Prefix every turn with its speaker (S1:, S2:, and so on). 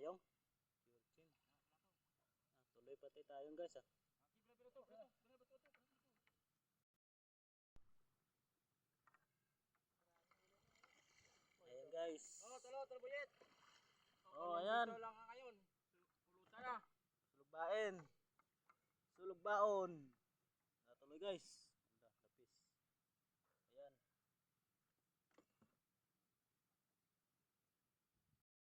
S1: Tayong. Ah, tuloy pati tayong guys ah. Ayan guys.
S2: Oh, talo, talo buyet.
S1: Oh, ayan.
S2: Dito lang ngayon. Pulutan na.
S1: Sulugbain. Sulugbaon. Natuloy guys.